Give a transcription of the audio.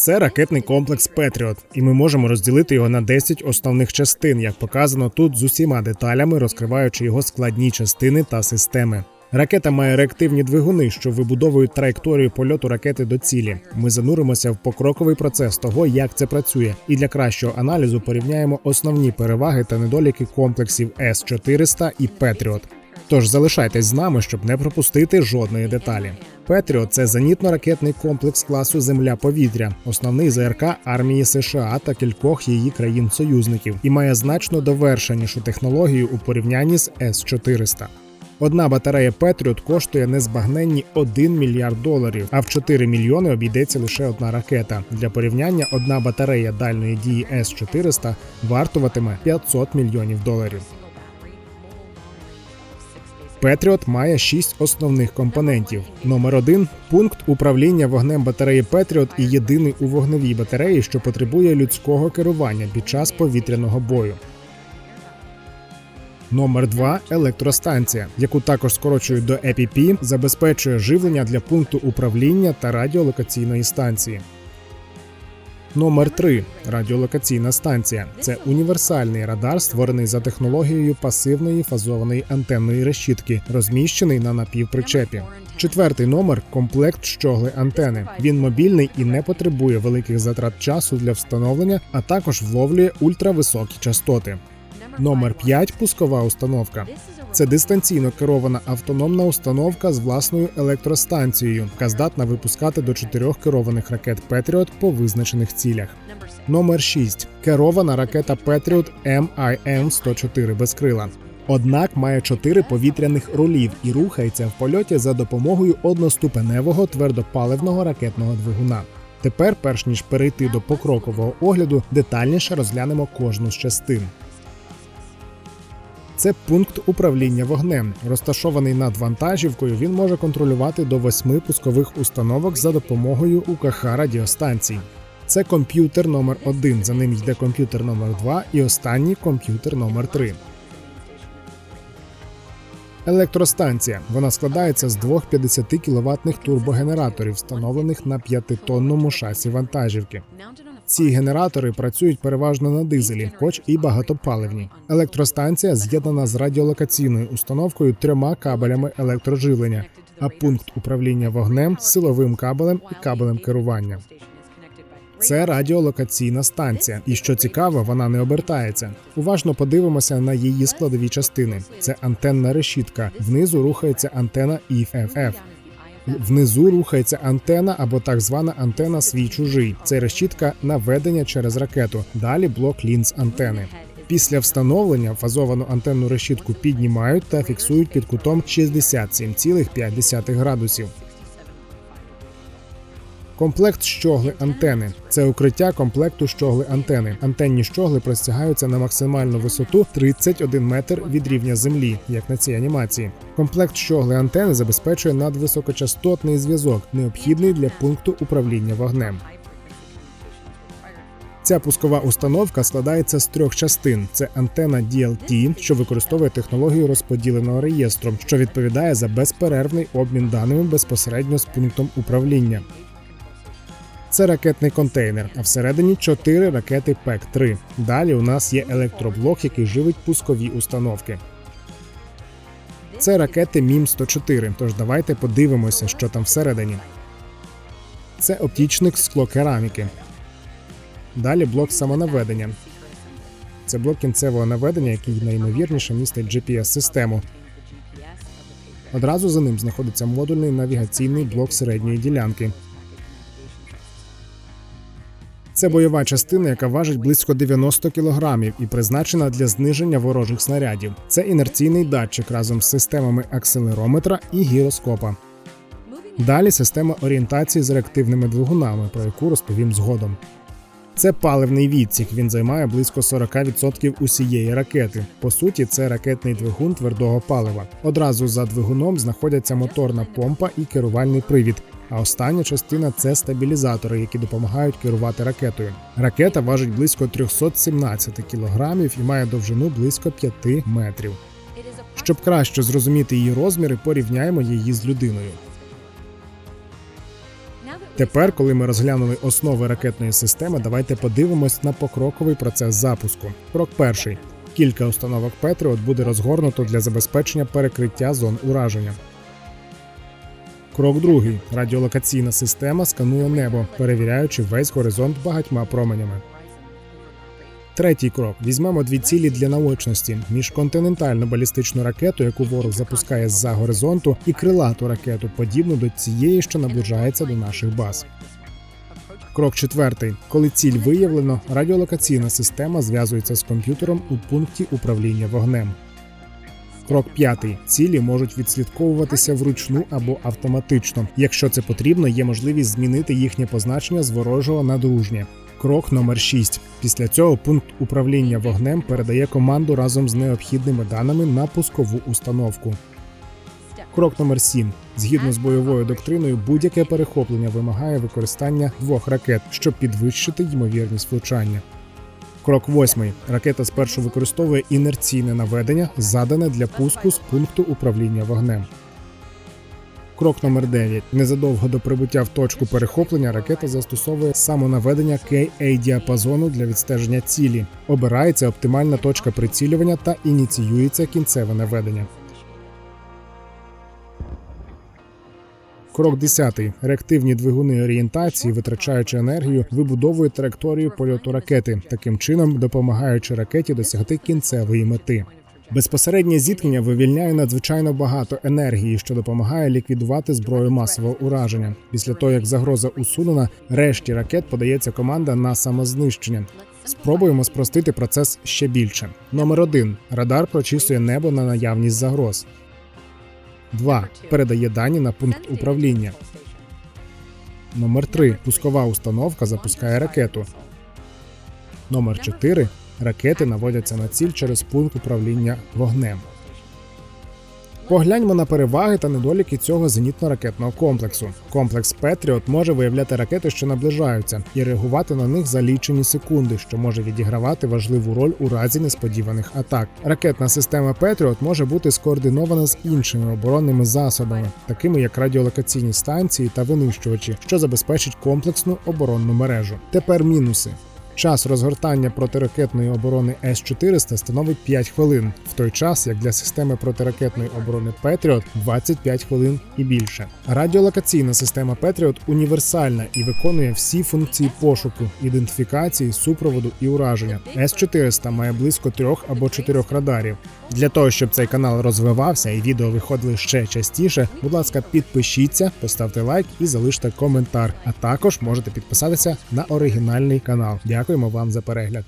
Це ракетний комплекс Петріот, і ми можемо розділити його на 10 основних частин, як показано тут з усіма деталями, розкриваючи його складні частини та системи. Ракета має реактивні двигуни, що вибудовують траєкторію польоту ракети до цілі. Ми зануримося в покроковий процес того, як це працює, і для кращого аналізу порівняємо основні переваги та недоліки комплексів С 400 і Петріот. Тож залишайтесь з нами, щоб не пропустити жодної деталі. Петріот це зенітно-ракетний комплекс класу Земля-повітря, основний ЗРК армії США та кількох її країн-союзників, і має значно довершенішу технологію у порівнянні з С-400. Одна батарея Петріот коштує незбагненні 1 мільярд доларів, а в 4 мільйони обійдеться лише одна ракета. Для порівняння одна батарея дальної дії С-400 вартуватиме 500 мільйонів доларів. Петріот має шість основних компонентів. Номер один пункт управління вогнем батареї Петріот і єдиний у вогневій батареї, що потребує людського керування під час повітряного бою. Номер 2 електростанція, яку також скорочують до EPP, забезпечує живлення для пункту управління та радіолокаційної станції. Номер 3 радіолокаційна станція. Це універсальний радар, створений за технологією пасивної фазованої антенної решітки, розміщений на напівпричепі. Четвертий номер комплект щогли антени. Він мобільний і не потребує великих затрат часу для встановлення, а також вловлює ультрависокі частоти. Номер 5 пускова установка. Це дистанційно керована автономна установка з власною електростанцією, яка здатна випускати до чотирьох керованих ракет Петріот по визначених цілях. Номер 6 керована ракета Петріот MIM-104 без крила. Однак має чотири повітряних рулів і рухається в польоті за допомогою одноступеневого твердопаливного ракетного двигуна. Тепер, перш ніж перейти до покрокового огляду, детальніше розглянемо кожну з частин. Це пункт управління вогнем. Розташований над вантажівкою, він може контролювати до восьми пускових установок за допомогою УКХ радіостанцій. Це комп'ютер номер 1 за ним йде комп'ютер номер 2 і останній комп'ютер номер 3 Електростанція. Вона складається з двох 50 кіловатних турбогенераторів, встановлених на 5-тонному шасі вантажівки. Ці генератори працюють переважно на дизелі, хоч і багатопаливні. Електростанція з'єднана з радіолокаційною установкою трьома кабелями електроживлення, а пункт управління вогнем силовим кабелем і кабелем керування. Це радіолокаційна станція, і що цікаво, вона не обертається. Уважно подивимося на її складові частини. Це антенна решітка. Внизу рухається антена IFF. Внизу рухається антена або так звана антена свій чужий. Це решітка наведення через ракету. Далі блок лінз антени. Після встановлення фазовану антенну решітку піднімають та фіксують під кутом 67,5 градусів. Комплект щогли антени це укриття комплекту щогли антени. Антенні щогли простягаються на максимальну висоту 31 метр від рівня землі, як на цій анімації. Комплект щогли антени забезпечує надвисокочастотний зв'язок, необхідний для пункту управління вогнем. Ця пускова установка складається з трьох частин: це антена DLT, що використовує технологію розподіленого реєстру, що відповідає за безперервний обмін даними безпосередньо з пунктом управління. Це ракетний контейнер, а всередині чотири ракети ПЕК-3. Далі у нас є електроблок, який живить пускові установки. Це ракети МІМ-104. Тож давайте подивимося, що там всередині. Це оптічник склокераміки. Далі блок самонаведення. Це блок кінцевого наведення, який найімовірніше містить GPS-систему. Одразу за ним знаходиться модульний навігаційний блок середньої ділянки. Це бойова частина, яка важить близько 90 кілограмів і призначена для зниження ворожих снарядів. Це інерційний датчик разом з системами акселерометра і гіроскопа. Далі система орієнтації з реактивними двигунами, про яку розповім згодом. Це паливний відсік. Він займає близько 40% усієї ракети. По суті, це ракетний двигун твердого палива. Одразу за двигуном знаходяться моторна помпа і керувальний привід. А остання частина це стабілізатори, які допомагають керувати ракетою. Ракета важить близько 317 кілограмів і має довжину близько 5 метрів. Щоб краще зрозуміти її розміри, порівняємо її з людиною. Тепер, коли ми розглянули основи ракетної системи, давайте подивимось на покроковий процес запуску. Крок перший. Кілька установок Петріот буде розгорнуто для забезпечення перекриття зон ураження. Крок другий. Радіолокаційна система сканує небо, перевіряючи весь горизонт багатьма променями. Третій крок: візьмемо дві цілі для наочності: міжконтинентальну балістичну ракету, яку ворог запускає з-за горизонту, і крилату ракету, подібну до цієї, що наближається до наших баз. Крок четвертий. Коли ціль виявлено, радіолокаційна система зв'язується з комп'ютером у пункті управління вогнем. Крок п'ятий. Цілі можуть відслідковуватися вручну або автоматично. Якщо це потрібно, є можливість змінити їхнє позначення з ворожого на дружнє. Крок номер 6. Після цього пункт управління вогнем передає команду разом з необхідними даними на пускову установку. Крок номер 7. Згідно з бойовою доктриною, будь-яке перехоплення вимагає використання двох ракет, щоб підвищити ймовірність влучання. Крок 8. Ракета спершу використовує інерційне наведення, задане для пуску з пункту управління вогнем. Крок номер 9. Незадовго до прибуття в точку перехоплення ракета застосовує самонаведення KA діапазону для відстеження цілі. Обирається оптимальна точка прицілювання та ініціюється кінцеве наведення. Крок 10. Реактивні двигуни орієнтації, витрачаючи енергію, вибудовують траєкторію польоту ракети, таким чином допомагаючи ракеті досягти кінцевої мети. Безпосереднє зіткнення вивільняє надзвичайно багато енергії, що допомагає ліквідувати зброю масового ураження. Після того, як загроза усунена, решті ракет подається команда на самознищення. Спробуємо спростити процес ще більше. Номер 1. радар прочісує небо на наявність загроз. 2. передає дані на пункт управління. Номер 3. Пускова установка запускає ракету. Номер 4. Ракети наводяться на ціль через пункт управління вогнем. Погляньмо на переваги та недоліки цього зенітно-ракетного комплексу. Комплекс Петріот може виявляти ракети, що наближаються, і реагувати на них за лічені секунди, що може відігравати важливу роль у разі несподіваних атак. Ракетна система Петріот може бути скоординована з іншими оборонними засобами, такими як радіолокаційні станції та винищувачі, що забезпечить комплексну оборонну мережу. Тепер мінуси. Час розгортання протиракетної оборони С-400 становить 5 хвилин, в той час як для системи протиракетної оборони Петріот 25 хвилин і більше. Радіолокаційна система Петріот універсальна і виконує всі функції пошуку, ідентифікації, супроводу і ураження. С-400 має близько трьох або чотирьох радарів. Для того щоб цей канал розвивався і відео виходили ще частіше, будь ласка, підпишіться, поставте лайк і залиште коментар. А також можете підписатися на оригінальний канал. Дякуємо вам за перегляд.